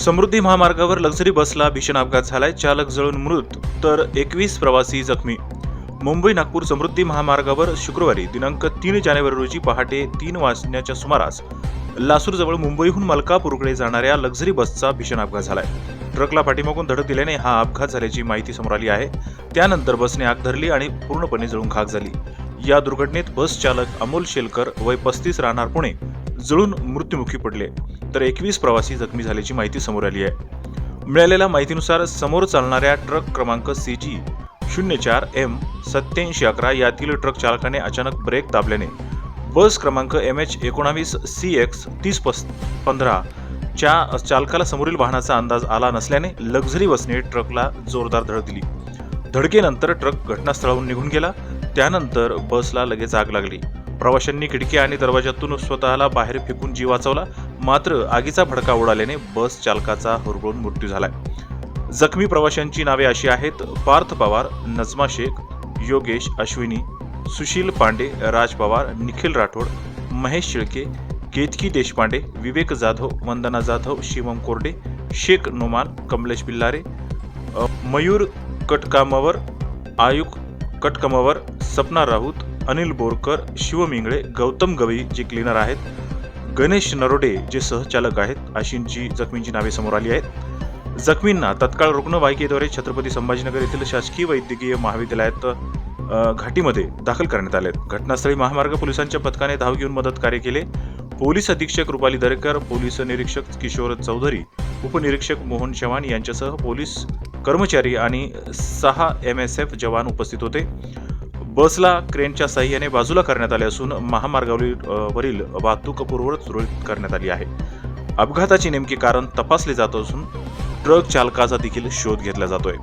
समृद्धी महामार्गावर लक्झरी बसला भीषण अपघात झालाय चालक जळून मृत तर एकवीस प्रवासी जखमी. मुंबई नागपूर समृद्धी महामार्गावर शुक्रवारी दिनांक तीन जानेवारी रोजी पहाटे तीन वाजण्याच्या सुमारास लासूरजवळ मुंबईहून मलकापूरकडे जाणाऱ्या लक्झरी बसचा भीषण अपघात झालाय. ट्रकला पाठीमागून धडक दिल्याने हा अपघात झाल्याची माहिती समोर आली आहे. त्यानंतर बसने आग धरली आणि पूर्णपणे जळून खाक झाली. या दुर्घटनेत बस चालक अमोल शेलकर वय पस्तीस राहणार पुणे जळून मृत्युमुखी पडले. तर एकवीस प्रवासी जखमी झाल्याची माहिती समोर आली आहे. मिळालेल्या माहितीनुसार समोर चालणाऱ्या ट्रक क्रमांक सी जी शून्य चार एम सत्याऐंशी अकरा यातील ट्रक चालकाने अचानक ब्रेक दाबल्याने बस क्रमांक एम एच एकोणावीस सी एक्स तीस पस पंधरा च्या चालकाला समोरील वाहनाचा अंदाज आला नसल्याने लक्झरी बसने ट्रकला जोरदार धडक दिली. धडकेनंतर ट्रक घटनास्थळाहून निघून गेला. त्यानंतर बसला लगेच आग लागली. प्रवाशांनी खिडकी आणि दरवाजातून स्वतःला बाहेर फेकून जीव वाचवला. मात्र आगीचा भडका उडाल्याने बस चालकाचा हुरळून मृत्यू झालाय. जखमी प्रवाशांची नावे अशी आहेत पार्थ पवार नजमा शेख योगेश अश्विनी सुशील पांडे राज पवार निखिल राठोड महेश शिळके केतकी देशपांडे विवेक जाधव वंदना जाधव शिवम कोरडे शेख नोमान कमलेश बिल्लारे मयूर कटकामवर आयुक कटकमवर सपना राऊत अनिल बोरकर शिवमिंगळे गौतम गवई जे क्लीनर आहेत गणेश नरोडे जे सहचालक आहेत अशींची जखमींची नावे समोर आली आहेत. जखमींना तत्काळ रुग्णवाहिकेद्वारे छत्रपती संभाजीनगर येथील शासकीय वैद्यकीय महाविद्यालयात घाटीमध्ये दाखल करण्यात आले घटनास्थळी महामार्ग पोलिसांच्या पथकाने धाव घेऊन मदत कार्य केले. पोलीस अधीक्षक रुपाली दरेकर पोलीस निरीक्षक किशोर चौधरी उपनिरीक्षक मोहन चव्हाण यांच्यासह पोलीस कर्मचारी आणि सहा एम एस एफ जवान उपस्थित होते. बसला क्रेनच्या साह्याने बाजूला करण्यात आले असून महामार्गावरील वरील वाहतूक पूर्ववत सुरळीत करण्यात आली आहे. अपघाताचे नेमके कारण तपासले जात असून ट्रक चालकाचा देखील शोध घेतला जातोय.